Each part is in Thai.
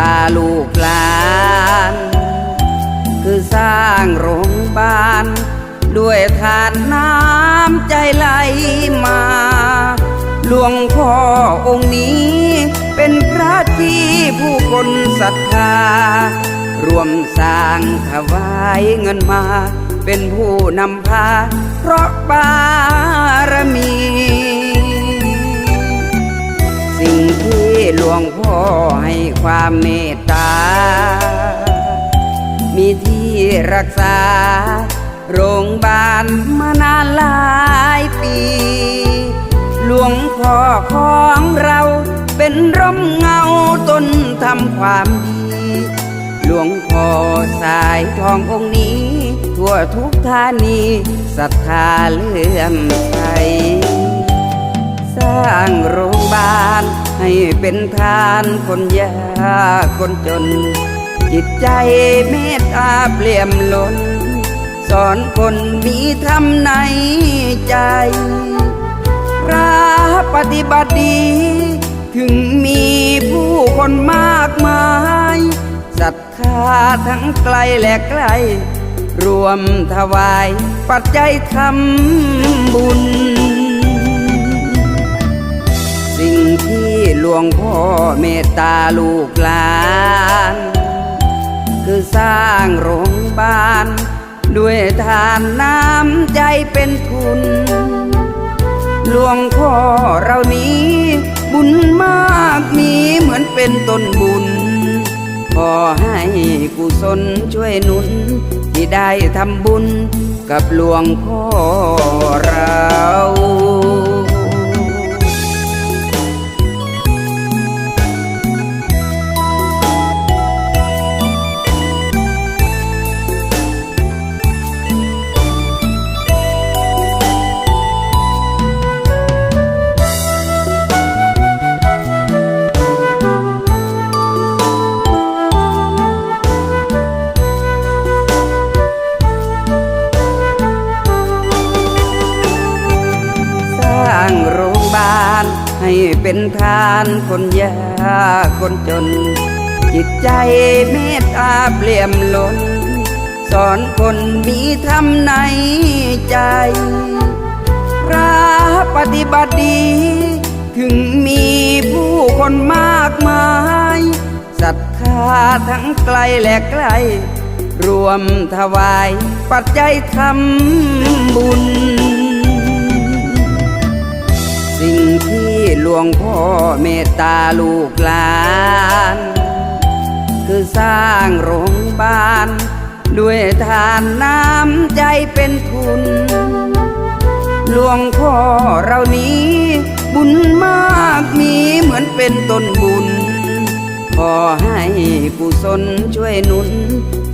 ตาลูกหลาน คือสร้างโรงพยาบาล ด้วยทานน้ำใจไหลมา หลวงพ่อองค์นี้ เป็นพระที่ผู้คนศรัทธารวมสร้างถวายเงินมา เป็นผู้นำพา เพราะบารมี สิ่งที่หลวงพ่อ ความเมตตา มีที่รักษา โรงพยาบาลมานานหลายปี หลวงพ่อของเราเป็นร่มเงาต้นทำความดี หลวงพ่อสายทององค์นี้ ทั่วทุกธานีศรัทธาเลื่อมใส สร้างโรงพยาบาล เป็นทานคนยากคนจน จิตใจเมตตาเปลี่ยมล้น สอนคนมีธรรมในใจ พระปฏิบัติดี ถึงมีผู้คนมากมายศรัทธาทั้งไกลและใกล้รวมถวายปัจจัยทำบุญ สิ่งที่ หลวงพ่อเมตตาลูกหลาน คือสร้างโรงพยาบาล ด้วยทานน้ำใจเป็นทุน หลวงพ่อเรานี้ บุญมากมีเหมือนเป็นต้นบุญ ขอให้กุศลช่วยหนุน ที่ได้ทำบุญกับหลวงพ่อเรา ให้เป็นทานคนยากคนจน จิตใจเมตตาเปลี่ยมล้น สอนคนมีธรรมในใจ พระปฏิบัติดี ถึงมีผู้คนมากมายศรัทธาทั้งไกลและใกล้รวมถวายปัจจัยทำบุญ สิ่งที่หลวงพ่อเมตตาลูกหลาน คือสร้างโรงพยาบาล ด้วยทานน้ำใจเป็นทุน หลวงพ่อเรานี้ บุญมากมีเหมือนเป็นต้นบุญ ขอให้กุศลช่วยนุน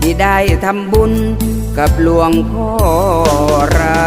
ที่ได้ทำบุญกับหลวงพ่อเรา